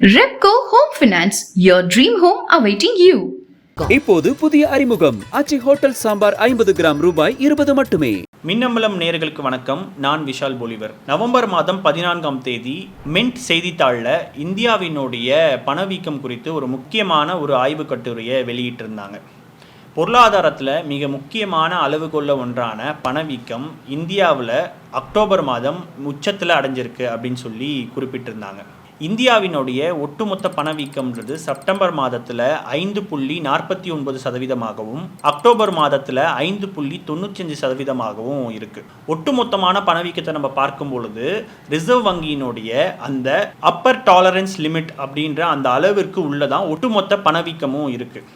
Repco Home Finance, your dream home awaiting you. இப்போது புதிய அறிமுகம். அச்சி ஹோட்டல் சாம்பார் ஐம்பது கிராம் ரூபாய் இருபது மட்டுமே. மின்னம்பலம் நேயர்களுக்கு வணக்கம். நான் விஷால் பொலிவர். நவம்பர் மாதம் பதினான்காம் தேதி மின்ட் செய்தித்தாளில் இந்தியாவினுடைய பணவீக்கம் குறித்து ஒரு முக்கியமான ஒரு ஆய்வு கட்டுரையை வெளியிட்டிருந்தாங்க. பொருளாதாரத்தில் மிக முக்கியமான அளவுகொள்ள ஒன்றான பணவீக்கம் இந்தியாவில் அக்டோபர் மாதம் உச்சத்தில் அடைஞ்சிருக்கு அப்படின்னு சொல்லி குறிப்பிட்டிருந்தாங்க. இந்தியாவினுடைய ஒட்டுமொத்த பணவீக்கம்ன்றது செப்டம்பர் மாதத்தில் ஐந்து புள்ளி நாற்பத்தி ஒன்பது சதவீதமாகவும் அக்டோபர் மாதத்தில் ஐந்து புள்ளி தொண்ணூற்றஞ்சு சதவீதமாகவும் இருக்குது ஒட்டுமொத்தமான பணவீக்கத்தை நம்ம பார்க்கும் பொழுது ரிசர்வ் வங்கியினுடைய அந்த அப்பர் டாலரன்ஸ் லிமிட் அப்படின்ற அந்த அளவிற்கு உள்ளதான் ஒட்டுமொத்த பணவீக்கமும் இருக்குது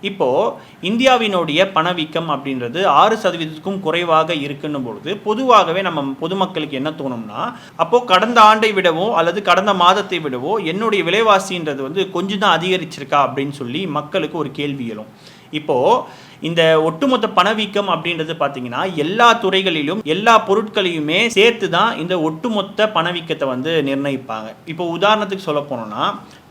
இப்போது இந்தியாவினுடைய பணவீக்கம் அப்படின்றது ஆறு சதவீதத்துக்கும் குறைவாக இருக்குன்னும் பொழுது பொதுவாகவே நம்ம பொதுமக்களுக்கு என்ன தோணும்னா அப்போது கடந்த ஆண்டை விடவோ அல்லது கடந்த மாதத்தை விடவோ என்னுடைய விலைவாசின்றது வந்து கொஞ்சம் தான் அதிகரிச்சிருக்கா அப்படின்னு சொல்லி மக்களுக்கு ஒரு கேள்வி எழும். இப்போ இந்த ஒட்டுமொத்த பணவீக்கம் அப்படின்றது பார்த்தீங்கன்னா எல்லா துறைகளிலும் எல்லா பொருட்களையுமே சேர்த்து தான் இந்த ஒட்டுமொத்த பணவீக்கத்தை வந்து நிர்ணயிப்பாங்க. இப்போ உதாரணத்துக்கு சொல்ல போனோம்னா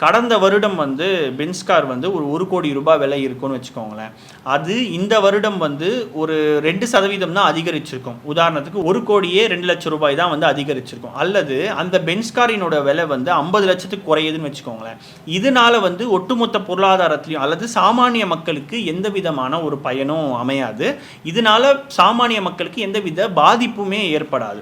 கடந்த வருடம் வந்து பென்ஸ் கார் வந்து ஒரு ஒரு கோடி ரூபாய் விலை இருக்கும்னு வச்சுக்கோங்களேன். அது இந்த வருடம் வந்து ஒரு ரெண்டு சதவீதம் தான் அதிகரிச்சிருக்கும். உதாரணத்துக்கு ஒரு கோடியே ரெண்டு லட்சம் ரூபாய் தான் வந்து அதிகரிச்சிருக்கும். அல்லது அந்த பென்ஸ்காரினோட விலை வந்து ஐம்பது லட்சத்துக்கு குறையுதுன்னு வச்சுக்கோங்களேன். இதனால வந்து ஒட்டுமொத்த பொருளாதாரத்திலையும் அல்லது சாமானிய மக்களுக்கு எந்த விதமான ஒரு பயனும் அமையாது. இதனால சாமானிய மக்களுக்கு எந்தவித பாதிப்புமே ஏற்படாது.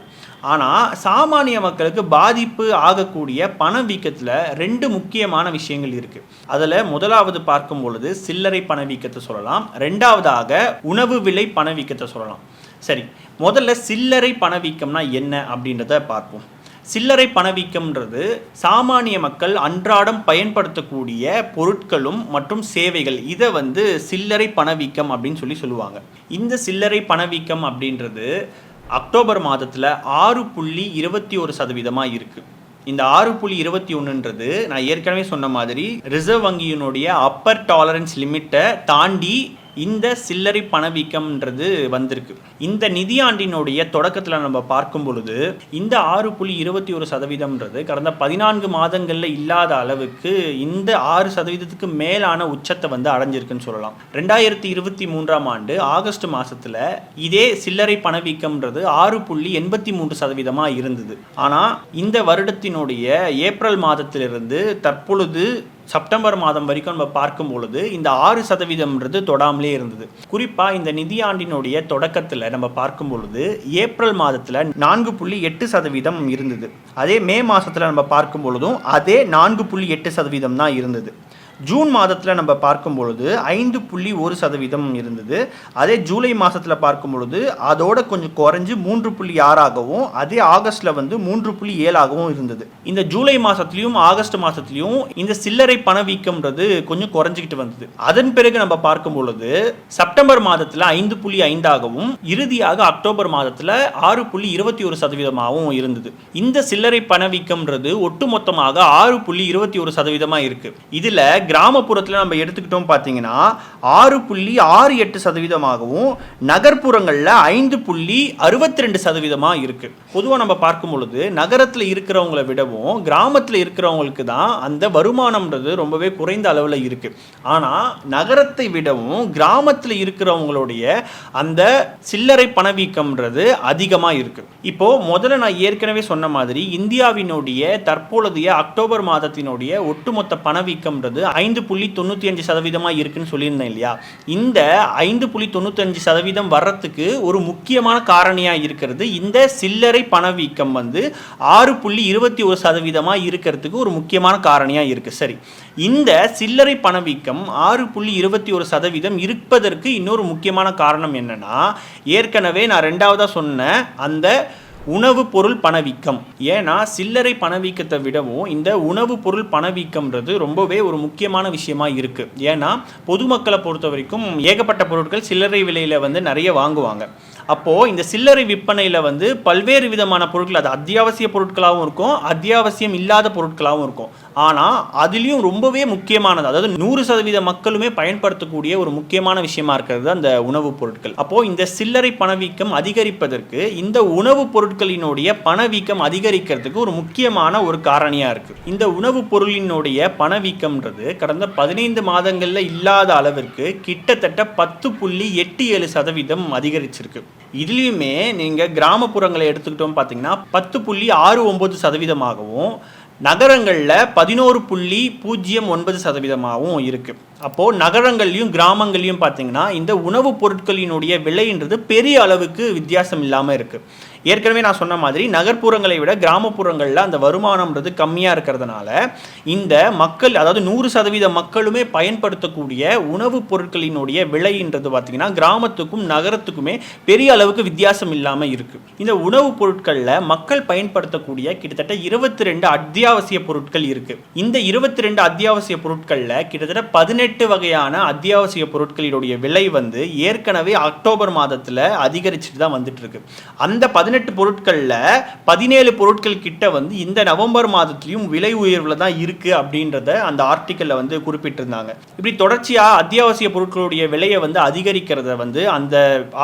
ஆனால் சாமானிய மக்களுக்கு பாதிப்பு ஆகக்கூடிய பணவீக்கத்தில் ரெண்டு முக்கியமான விஷயங்கள் இருக்குது அதில் முதலாவது பார்க்கும் பொழுது சில்லறை பணவீக்கத்தை சொல்லலாம். ரெண்டாவதாக உணவு விலை பணவீக்கத்தை சொல்லலாம். சரி முதல்ல சில்லறை பணவீக்கம்னா என்ன அப்படின்றத பார்ப்போம். சில்லறை பணவீக்கம்ன்றது சாமானிய மக்கள் அன்றாடம் பயன்படுத்தக்கூடிய பொருட்களும் மற்றும் சேவைகள். இதை வந்து சில்லறை பணவீக்கம் அப்படின்னு சொல்லி சொல்லுவாங்க. இந்த சில்லறை பணவீக்கம் அப்படின்றது அக்டோபர் மாதத்தில் ஆறு புள்ளி இருபத்தி ஒரு சதவீதமாக இருக்குது இந்த ஆறு புள்ளி இருபத்தி ஒன்றுன்றது நான் ஏற்கனவே சொன்ன மாதிரி ரிசர்வ் வங்கியினுடைய அப்பர் டாலரன்ஸ் லிமிட்டை தாண்டி இந்த சில்லறை பணவீக்கம்ன்றது வந்திருக்கு. இந்த நிதியாண்டினுடைய தொடக்கத்தில் நம்ம பார்க்கும் பொழுது இந்த ஆறு புள்ளி இருபத்தி ஒரு சதவீதம்ன்றது கடந்த பதினான்கு மாதங்களில் இல்லாத அளவுக்கு இந்த ஆறு சதவீதத்துக்கு மேலான உச்சத்தை வந்து அடைஞ்சிருக்குன்னு சொல்லலாம். ரெண்டாயிரத்தி இருபத்தி மூன்றாம் ஆண்டு ஆகஸ்ட் மாதத்தில் இதே சில்லறை பணவீக்கம்ன்றது ஆறு புள்ளி எண்பத்தி மூன்று சதவீதமாக இருந்தது. ஆனால் இந்த வருடத்தினுடைய ஏப்ரல் மாதத்திலிருந்து தற்பொழுது செப்டம்பர் மாதம் வரைக்கும் நம்ம பார்க்கும் பொழுது இந்த ஆறு சதவீதம்ன்றது தொடாமலே இருந்தது. குறிப்பாக இந்த நிதியாண்டினுடைய தொடக்கத்தில் நம்ம பார்க்கும் பொழுது ஏப்ரல் மாதத்தில் நான்கு புள்ளி எட்டு சதவீதம் இருந்தது. அதே மே மாதத்தில் நம்ம பார்க்கும் பொழுதும் அதே நான்கு புள்ளி எட்டு சதவீதம் தான் இருந்தது. ஜூன் மாதத்தில் நம்ம பார்க்கும் பொழுது ஐந்து புள்ளி ஒரு சதவீதம் இருந்தது. அதே ஜூலை மாதத்தில் பார்க்கும் பொழுது அதோட கொஞ்சம் குறைஞ்சி மூன்று புள்ளி ஆறாகவும் அதே ஆகஸ்ட்டில் வந்து மூன்று புள்ளி ஏழாகவும் இருந்தது. இந்த ஜூலை மாதத்துலையும் ஆகஸ்ட் மாதத்துலையும் இந்த சில்லறை பணவீக்கம்ன்றது கொஞ்சம் குறைஞ்சிக்கிட்டு வந்தது. அதன் பிறகு நம்ம பார்க்கும் பொழுது செப்டம்பர் மாதத்தில் ஐந்து புள்ளி ஐந்தாகவும் இறுதியாக அக்டோபர் மாதத்தில் ஆறு புள்ளி இருபத்தி ஒரு சதவீதமாகவும் இருந்தது. இந்த சில்லறை பணவீக்கம்ன்றது ஒட்டுமொத்தமாக ஆறு புள்ளி இருபத்தி ஒரு சதவீதமாக இருக்குது இதில் கிராமப்புறத்தில் நம்ம எடுத்துக்கிட்டோம் பார்த்தீங்கன்னா ஆறு புள்ளி ஆறு எட்டு சதவீதமாகவும் நகர்ப்புறங்களில் ஐந்து புள்ளி அறுபத்தி ரெண்டு சதவீதமாக இருக்குது பொதுவாக நம்ம பார்க்கும் பொழுது நகரத்தில் இருக்கிறவங்கள விடவும் கிராமத்தில் இருக்கிறவங்களுக்கு தான் அந்த வருமானம்ன்றது ரொம்பவே குறைந்த அளவில் இருக்குது ஆனால் நகரத்தை விடவும் கிராமத்தில் இருக்கிறவங்களுடைய அந்த சில்லறை பணவீக்கம்ன்றது அதிகமாக இருக்குது இப்போது முதல்ல நான் ஏற்கனவே சொன்ன மாதிரி இந்தியாவினுடைய தற்பொழுதைய அக்டோபர் மாதத்தினுடைய ஒட்டுமொத்த பணவீக்கம்ன்றது ஐந்து புள்ளி தொண்ணூற்றி அஞ்சு சதவீதமாக இருக்குன்னு சொல்லியிருந்தேன் இல்லையா? இந்த ஐந்து புள்ளி தொண்ணூத்தஞ்சு சதவீதம் வர்றதுக்கு ஒரு முக்கியமான காரணியாக இருக்கிறது. இந்த சில்லறை பணவீக்கம் வந்து ஆறு புள்ளி இருபத்தி ஒரு சதவீதமாக இருக்கிறதுக்கு ஒரு முக்கியமான காரணியாக இருக்குது சரி இந்த சில்லறை பணவீக்கம் ஆறு புள்ளி இருபத்தி ஒரு சதவீதம் இருப்பதற்கு இன்னொரு முக்கியமான காரணம் என்னன்னா ஏற்கனவே நான் ரெண்டாவதாக சொன்ன அந்த உணவு பொருள் பணவீக்கம். ஏன்னா சில்லறை பணவீக்கத்தை விடவும் இந்த உணவு பொருள் பணவீக்கம்ன்றது ரொம்பவே ஒரு முக்கியமான விஷயமா இருக்கு. ஏன்னா பொதுமக்களை பொறுத்த வரைக்கும் ஏகப்பட்ட பொருட்கள் சில்லறை விலையில வந்து நிறைய வாங்குவாங்க. அப்போது இந்த சில்லறை விற்பனையில் வந்து பல்வேறு விதமான பொருட்கள் அது அத்தியாவசிய பொருட்களாகவும் இருக்கும் அத்தியாவசியம் இல்லாத பொருட்களாகவும் இருக்கும். ஆனால் அதுலேயும் ரொம்பவே முக்கியமானது அதாவது நூறு சதவீத மக்களுமே பயன்படுத்தக்கூடிய ஒரு முக்கியமான விஷயமா இருக்கிறது அந்த உணவுப் பொருட்கள். அப்போது இந்த சில்லறை பணவீக்கம் அதிகரிப்பதற்கு இந்த உணவுப் பொருட்களினுடைய பணவீக்கம் அதிகரிக்கிறதுக்கு ஒரு முக்கியமான ஒரு காரணியாக இருக்குது இந்த உணவுப் பொருளினுடைய பணவீக்கம்ன்றது கடந்த பதினைந்து மாதங்களில் இல்லாத அளவிற்கு கிட்டத்தட்ட பத்து புள்ளி எட்டு ஏழு சதவீதம் அதிகரிச்சிருக்கு. இதுலேயுமே நீங்கள் கிராமப்புறங்களை எடுத்துக்கிட்டோம் பார்த்தீங்கன்னா பத்து புள்ளி ஆறு ஒம்பது சதவீதமாகவும் நகரங்களில் பதினோரு புள்ளி பூஜ்ஜியம் ஒன்பது சதவீதமாகவும் இருக்குது அப்போது நகரங்கள்லையும் கிராமங்கள்லையும் பார்த்தீங்கன்னா இந்த உணவுப் பொருட்களினுடைய விலைன்றது பெரிய அளவுக்கு வித்தியாசம் இல்லாமல் இருக்குது ஏற்கனவே நான் சொன்ன மாதிரி நகர்ப்புறங்களை விட கிராமப்புறங்களில் அந்த வருமானம்ன்றது கம்மியாக இருக்கிறதுனால இந்த மக்கள் அதாவது நூறு சதவீத மக்களுமே பயன்படுத்தக்கூடிய உணவுப் பொருட்களினுடைய விலைன்றது பார்த்தீங்கன்னா கிராமத்துக்கும் நகரத்துக்குமே பெரிய அளவுக்கு வித்தியாசம் இல்லாமல் இருக்குது இந்த உணவுப் பொருட்களில் மக்கள் பயன்படுத்தக்கூடிய கிட்டத்தட்ட இருபத்தி ரெண்டு அத்தியாவசிய பொருட்கள் இருக்குது இந்த இருபத்தி ரெண்டு அத்தியாவசிய பொருட்களில் கிட்டத்தட்ட பதினெட்டு வகையான அத்தியாவசிய பொருட்களினுடைய விலை வந்து ஏற்கனவே அக்டோபர் மாதத்தில் அதிகரிச்சுட்டு தான் வந்துட்டு இருக்கு. அந்த பதினெட்டு பொருட்களில் பதினேழு பொருட்கள் கிட்ட வந்து இந்த நவம்பர் மாதத்துலையும் விலை உயர்வில் தான் இருக்கு அப்படின்றத அந்த ஆர்டிக்கலில் வந்து குறிப்பிட்டிருந்தாங்க. இப்படி தொடர்ச்சியாக அத்தியாவசிய பொருட்களுடைய விலையை வந்து அதிகரிக்கிறத வந்து அந்த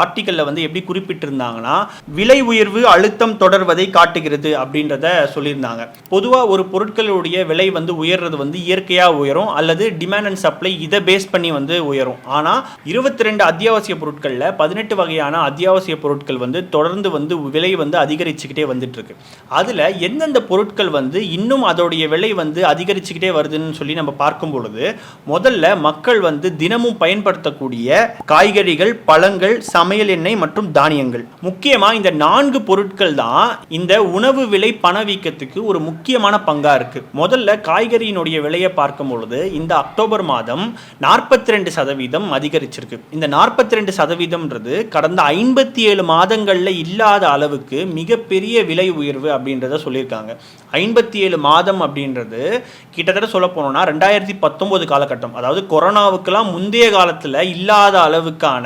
ஆர்டிக்கலில் வந்து எப்படி குறிப்பிட்டிருந்தாங்கன்னா விலை உயர்வு அழுத்தம் தொடர்வதை காட்டுகிறது அப்படின்றத சொல்லியிருந்தாங்க. பொதுவாக ஒரு பொருட்களுடைய விலை வந்து உயர்றது வந்து இயற்கையாக உயரும் அல்லது டிமாண்ட் அண்ட் சப்ளை இதை பேஸ் பண்ணி வந்து உயரும். ஆனால் இருபத்தி ரெண்டு அத்தியாவசிய பொருட்களில் பதினெட்டு வகையான அத்தியாவசிய பொருட்கள் வந்து தொடர்ந்து வந்து விலை வந்து அதிகரிச்சுக்கிட்டே வந்துட்டுருக்கு. அதில் எந்தெந்த பொருட்கள் வந்து இன்னும் அதோடைய விலை வந்து அதிகரிச்சுக்கிட்டே வருதுன்னு சொல்லி நம்ம பார்க்கும் பொழுது முதல்ல மக்கள் வந்து தினமும் பயன்படுத்தக்கூடிய காய்கறிகள் பழங்கள் சமையல் எண்ணெய் மற்றும் தானியங்கள். முக்கியமாக இந்த நான்கு பொருட்கள் தான் இந்த உணவு விலை பணவீக்கத்துக்கு ஒரு முக்கியமான பங்காக இருக்குது முதல்ல காய்கறியினுடைய விலையை பார்க்கும் பொழுது இந்த அக்டோபர் மாதம் நாற்பத்தி ரெண்டு சதவீதம் அதிகரிச்சிருக்கு. இந்த நாற்பத்தி ரெண்டு சதவீதம்ன்றது கடந்த ஐம்பத்தி ஏழு மாதங்களில் இல்லாத அளவுக்கு மிகப்பெரிய விலை உயர்வு அப்படின்றத சொல்லியிருக்காங்க. ஐம்பத்தி ஏழு மாதம் அப்படின்றது கிட்டத்தட்ட சொல்ல போனோம்னா ரெண்டாயிரத்தி பத்தொம்போது காலகட்டம். அதாவது கொரோனாவுக்கெல்லாம் முந்தைய காலத்தில் இல்லாத அளவுக்கான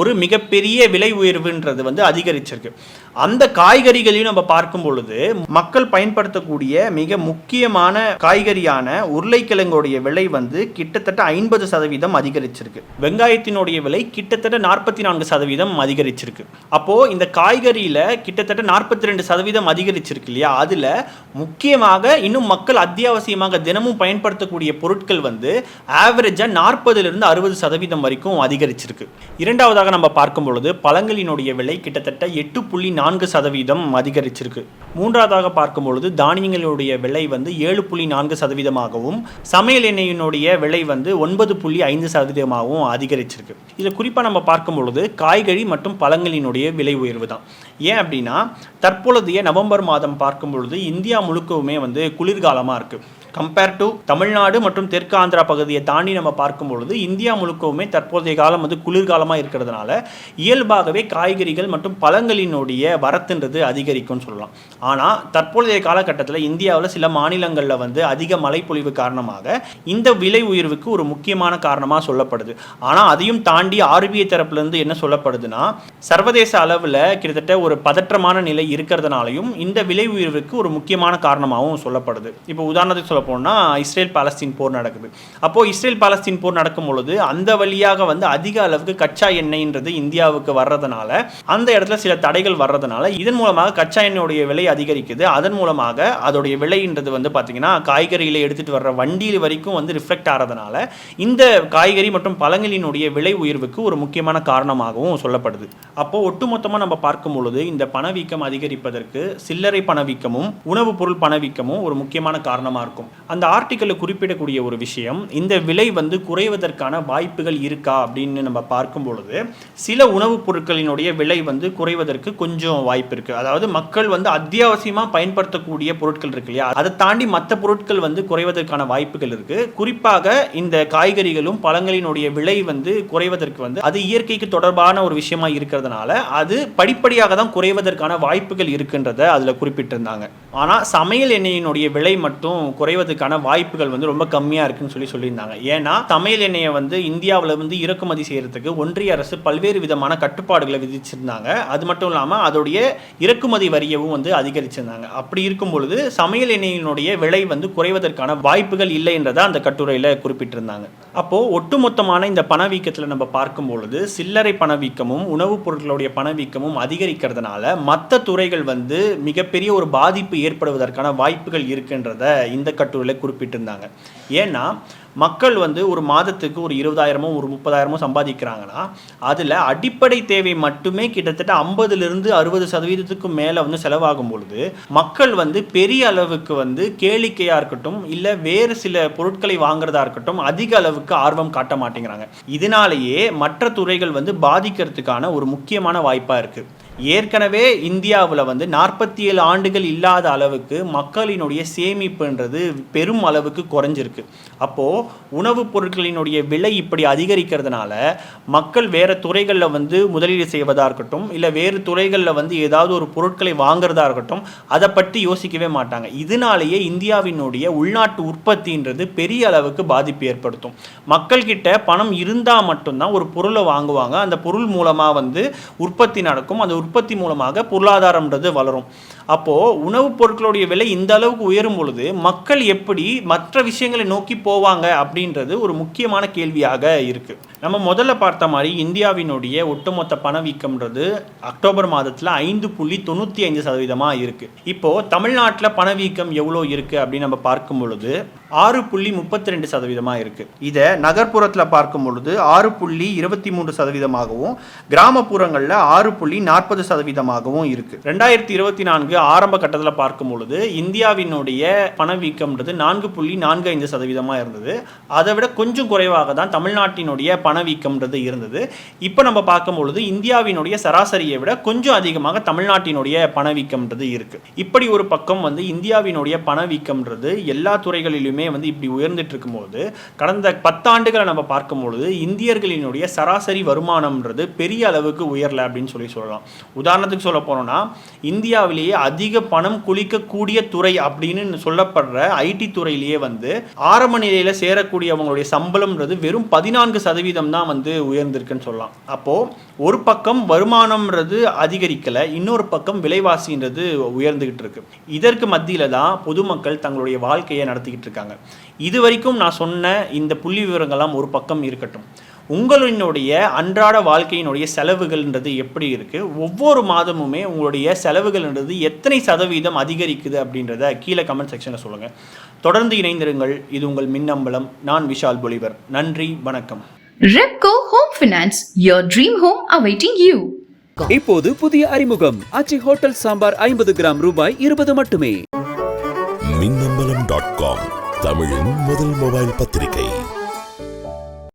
ஒரு மிகப்பெரிய விலை உயர்வுன்றது வந்து அதிகரிச்சிருக்கு. அந்த காய்கறிகளையும் நம்ம பார்க்கும் பொழுது மக்கள் பயன்படுத்தக்கூடிய மிக முக்கியமான காய்கறியான உருளைக்கிழங்குடைய விலை வந்து கிட்டத்தட்ட ஐம்பது சதவீதம் அதிகரிச்சிருக்கு. வெங்காயத்தினுடைய விலை கிட்டத்தட்ட நாற்பத்தி நான்கு சதவீதம் அதிகரிச்சிருக்கு. அப்போ இந்த காய்கறியில கிட்டத்தட்ட நாற்பத்தி ரெண்டு சதவீதம் அதிகரிச்சிருக்கு இல்லையா? அதுல முக்கியமாக இன்னும் மக்கள் அத்தியாவசியமாக தினமும் பயன்படுத்தக்கூடிய பொருட்கள் வந்து ஆவரேஜா நாற்பதுல இருந்து அறுபது சதவீதம் வரைக்கும் அதிகரிச்சிருக்கு. இரண்டாவதாக நம்ம பார்க்கும் பொழுது பழங்களினுடைய விலை கிட்டத்தட்ட எட்டு புள்ளி நான்கு சதவீதம் அதிகரிச்சிருக்கு. மூன்றாவதாக பார்க்கும் பொழுது தானியங்களுடைய விலை வந்து ஏழு புள்ளி நான்கு சதவீதமாகவும் சமையல் எண்ணெயினுடைய விலை வந்து ஒன்பது புள்ளி ஐந்து சதவீதமாகவும் அதிகரிச்சிருக்கு. இதில் குறிப்பாக நம்ம பார்க்கும் பொழுது காய்கறி மற்றும் பழங்களினுடைய விலை உயர்வு தான். ஏன் அப்படின்னா தற்பொழுதைய நவம்பர் மாதம் பார்க்கும் பொழுது இந்தியா முழுக்கவுமே வந்து குளிர்காலமாக இருக்குது கம்பேர் டு தமிழ்நாடு மற்றும் தெற்கு ஆந்திரா பகுதியை தாண்டி நம்ம பார்க்கும் பொழுது இந்தியா முழுக்கவுமே தற்போதைய காலம் வந்து குளிர்காலமாக இருக்கிறதுனால இயல்பாகவே காய்கறிகள் மற்றும் பழங்களினுடைய வரத்துன்றது அதிகரிக்கும்னு சொல்லலாம். ஆனால் தற்போதைய காலகட்டத்தில் இந்தியாவில் சில மாநிலங்களில் வந்து அதிக மழைப்பொழிவு காரணமாக இந்த விலை உயர்வுக்கு ஒரு முக்கியமான காரணமாக சொல்லப்படுது. ஆனால் அதையும் தாண்டி ஆர்பிஐ தரப்புலேருந்து என்ன சொல்லப்படுதுன்னா சர்வதேச அளவில் கிட்டத்தட்ட ஒரு பதற்றமான நிலை இருக்கிறதுனாலையும் இந்த விலை உயர்வுக்கு ஒரு முக்கியமான காரணமாகவும் சொல்லப்படுது. இப்போ உதாரணத்துக்கு சொல்ல போனால் இஸ்ரேல் பாலஸ்தீன் போர் நடக்குது. அப்போ இஸ்ரேல் பாலஸ்தீன் போர் நடக்கும் பொழுது அந்த வழியாக வந்து அதிக அளவுக்கு கச்சா எண்ணெய்ன்றது இந்தியாவுக்கு வர்றதுனால அந்த இடத்துல சில தடைகள் வர்றதுனால இதன் மூலமாக கச்சா எண்ணெயுடைய விலை அதிகரிக்குது. அதன் மூலமாக அதோடைய விலைன்றது வந்து பார்த்தீங்கன்னா காய்கறிகளை எடுத்துகிட்டு வர்ற வண்டியில் வரைக்கும் வந்து ரிஃப்ளெக்ட் ஆகிறதுனால இந்த காய்கறி மற்றும் பழங்களினுடைய விலை உயர்வுக்கு ஒரு முக்கியமான காரணமாகவும் சொல்லப்படுது. அப்போது ஒட்டுமொத்தமாக நம்ம பார்க்கும் பொழுது இந்த பணவீக்கம் அதிகரிப்பதற்கு சில்லறை பணவீக்கமும் உணவுப் பொருள் பணவீக்கமும் ஒரு முக்கியமான காரணமாக இருக்கும். அந்த ஆர்டிக்கலில் குறிப்பிடக்கூடிய ஒரு விஷயம் இந்த விலை வந்து குறைவதற்கான வாய்ப்புகள் இருக்கா அப்படின்னு நம்ம பார்க்கும் பொழுது சில உணவுப் பொருட்களினுடைய விலை வந்து குறைவதற்கு கொஞ்சம் வாய்ப்பு இருக்குது அதாவது மக்கள் வந்து அத்தியாவசியமாக பயன்படுத்தக்கூடிய பொருட்கள் இருக்கு இல்லையா? அதை தாண்டி மற்ற பொருட்கள் வந்து குறைவதற்கான வாய்ப்புகள் இருக்கு. குறிப்பாக இந்த காய்கறிகளும் பழங்களினுடைய விலை வந்து குறைவதற்கு வந்து அது இயற்கைக்கு தொடர்பான ஒரு விஷயமா இருக்கிறதுனால அது படிப்படியாக தான் குறைவதற்கான வாய்ப்புகள் இருக்குன்றதை அதில் குறிப்பிட்டிருந்தாங்க. ஆனால் சமையல் எண்ணெயினுடைய விலை மட்டும் குறைவ குறைவதற்கான வாய்ப்புகள் வந்து ரொம்ப கம்மியாக இருக்குன்னு சொல்லி சொல்லியிருந்தாங்க. ஏன்னா சமையல் எண்ணெயை வந்து இந்தியாவில் வந்து இறக்குமதி செய்கிறதுக்கு ஒன்றிய அரசு பல்வேறு விதமான கட்டுப்பாடுகளை விதிச்சிருந்தாங்க. அது மட்டும் இல்லாமல் அதோடைய இறக்குமதி வரியவும் வந்து அதிகரிச்சிருந்தாங்க. அப்படி இருக்கும் பொழுது சமையல் எண்ணெயினுடைய விலை வந்து குறைவதற்கான வாய்ப்புகள் இல்லை என்றதை அந்த கட்டுரையில் குறிப்பிட்டிருந்தாங்க. அப்போது ஒட்டுமொத்தமான இந்த பணவீக்கத்தில் நம்ம பார்க்கும் பொழுது சில்லறை பணவீக்கமும் உணவுப் பொருட்களுடைய பணவீக்கமும் அதிகரிக்கிறதுனால மற்ற துறைகள் வந்து மிகப்பெரிய ஒரு பாதிப்பு ஏற்படுவதற்கான வாய்ப்புகள் இருக்குன்றத இந்த கட்டுரையில் குறிப்பிட்டிருந்தாங்க. ஏன்னா மக்கள் வந்து ஒரு மாதத்துக்கு ஒரு இருபதாயிரமோ ஒரு முப்பதாயிரமோ சம்பாதிக்கிறாங்கன்னா அதில் அடிப்படை தேவை மட்டுமே கிட்டத்தட்ட ஐம்பதுலேருந்து அறுபது சதவீதத்துக்கு மேலே வந்து செலவாகும் பொழுது மக்கள் வந்து பெரிய அளவுக்கு வந்து கேளிக்கையாக இருக்கட்டும் இல்லை வேறு சில பொருட்களை வாங்குறதா இருக்கட்டும் அதிக அளவுக்கு ஆர்வம் காட்ட மாட்டேங்கிறாங்க. இதனாலேயே மற்ற துறைகள் வந்து பாதிக்கிறதுக்கான ஒரு முக்கியமான வாய்ப்பாக இருக்குது ஏற்கனவே இந்தியாவில் வந்து நாற்பத்தி ஏழு ஆண்டுகள் இல்லாத அளவுக்கு மக்களினுடைய சேமிப்புன்றது பெரும் அளவுக்கு குறைஞ்சிருக்கு. அப்போது உணவுப் பொருட்களினுடைய விலை இப்படி அதிகரிக்கிறதுனால மக்கள் வேறு துறைகளில் வந்து முதலீடு செய்வதாக இருக்கட்டும் இல்லை வேறு துறைகளில் வந்து ஏதாவது ஒரு பொருட்களை வாங்குறதா இருக்கட்டும் அதை பற்றி யோசிக்கவே மாட்டாங்க. இதனாலேயே இந்தியாவினுடைய உள்நாட்டு உற்பத்தின்றது பெரிய அளவுக்கு பாதிப்பு ஏற்படுத்தும். மக்கள்கிட்ட பணம் இருந்தால் மட்டும்தான் ஒரு பொருளை வாங்குவாங்க. அந்த பொருள் மூலமாக வந்து உற்பத்தி நடக்கும். அந்த உற்பத்தி மூலமாக பொருளாதாரம்ன்றது வளரும். அப்போது உணவுப் பொருட்களுடைய விலை இந்த அளவுக்கு உயரும் பொழுது மக்கள் எப்படி மற்ற விஷயங்களை நோக்கி போவாங்க அப்படின்றது ஒரு முக்கியமான கேள்வியாக இருக்குது நம்ம முதல்ல பார்த்த மாதிரி இந்தியாவினுடைய ஒட்டுமொத்த பணவீக்கம்ன்றது அக்டோபர் மாதத்தில் ஐந்து புள்ளி தொண்ணூற்றி ஐந்து சதவீதமாக இருக்குது இப்போது தமிழ்நாட்டில் பணவீக்கம் எவ்வளோ இருக்குது அப்படின்னு நம்ம பார்க்கும் பொழுது ஆறு புள்ளி முப்பத்தி ரெண்டு சதவீதமாக இருக்குது இதை நகர்ப்புறத்தில் பார்க்கும் பொழுது ஆறு புள்ளி இருபத்தி மூன்று சதவீதமாகவும் கிராமப்புறங்களில் ஆறு புள்ளி நாற்பது சதவீதமாகவும் இருக்குது ரெண்டாயிரத்தி இருபத்தி நான்கு ஆரம்ப கட்டத்தில் பார்க்கும் பொழுது இந்தியாவினுடைய பணவீக்கம்ன்றது நான்கு புள்ளி நான்கு ஐந்து சதவீதமாக இருந்தது. அதை விட கொஞ்சம் குறைவாக தான் தமிழ்நாட்டினுடைய பணவீக்கம்ன்றது இருந்தது. இப்போ நம்ம பார்க்கும் பொழுது இந்தியாவினுடைய சராசரியை விட கொஞ்சம் அதிகமாக தமிழ்நாட்டினுடைய பணவீக்கம்ன்றது இருக்குது இப்படி ஒரு பக்கம் வந்து இந்தியாவினுடைய பணவீக்கம்ன்றது எல்லா துறைகளிலுமே வந்து இப்படி உயர்ந்துட்டு இருக்கும்போது கடந்த பத்தாண்டுகளை நம்ம பார்க்கும் பொழுது இந்தியர்களினுடைய சராசரி வருமானம்ன்றது பெரிய அளவுக்கு உயரல அப்படின்னு சொல்லி சொல்லலாம். உதாரணத்துக்கு சொல்ல போனோம்னா இந்தியாவிலேயே அதிக பணம் குளிக்கக்கூடிய துறை அப்படின்னு சொல்லப்படுற ஐடி துறையிலேயே வந்து ஆரம்ப நிலையில் சேரக்கூடிய அவங்களுடைய சம்பளம்ன்றது வெறும் பதினான்கு சதவீதம் தான் வந்து உயர்ந்திருக்குன்னு சொல்லலாம். அப்போது ஒரு பக்கம் வருமானம்ன்றது அதிகரிக்கலை இன்னொரு பக்கம் விலைவாசின்றது உயர்ந்துகிட்டு இருக்கு. இதற்கு மத்தியில் தான் பொதுமக்கள் தங்களுடைய வாழ்க்கையை நடத்திக்கிட்டு இருக்காங்க. இது வரைக்கும் நான் சொன்ன இந்த புள்ளி விவரங்கள்லாம் ஒரு பக்கம் இருக்கட்டும். உங்களினுடைய அன்றாட வாழ்க்கையினுடைய செலவுகள்ன்றது எப்படி இருக்குது ஒவ்வொரு மாதமுமே உங்களுடைய செலவுகள்ன்றது எத்தனை சதவீதம் அதிகரிக்குது அப்படின்றத கீழே கமெண்ட் செக்ஷனில் சொல்லுங்கள் தொடர்ந்து இணைந்திருங்கள். இது உங்கள் மின்னம்பலம். நான் விஷால் பொலிவர். நன்றி. வணக்கம். Repco Home Finance, your dream home awaiting you. இப்போது புதிய அறிமுகம். ஆச்சி ஹோட்டல் சாம்பார் ஐம்பது கிராம் ரூபாய் இருபது மட்டுமே. மின்னம்பலம் டாட் காம் தமிழின் முதல் மொபைல் பத்திரிகை.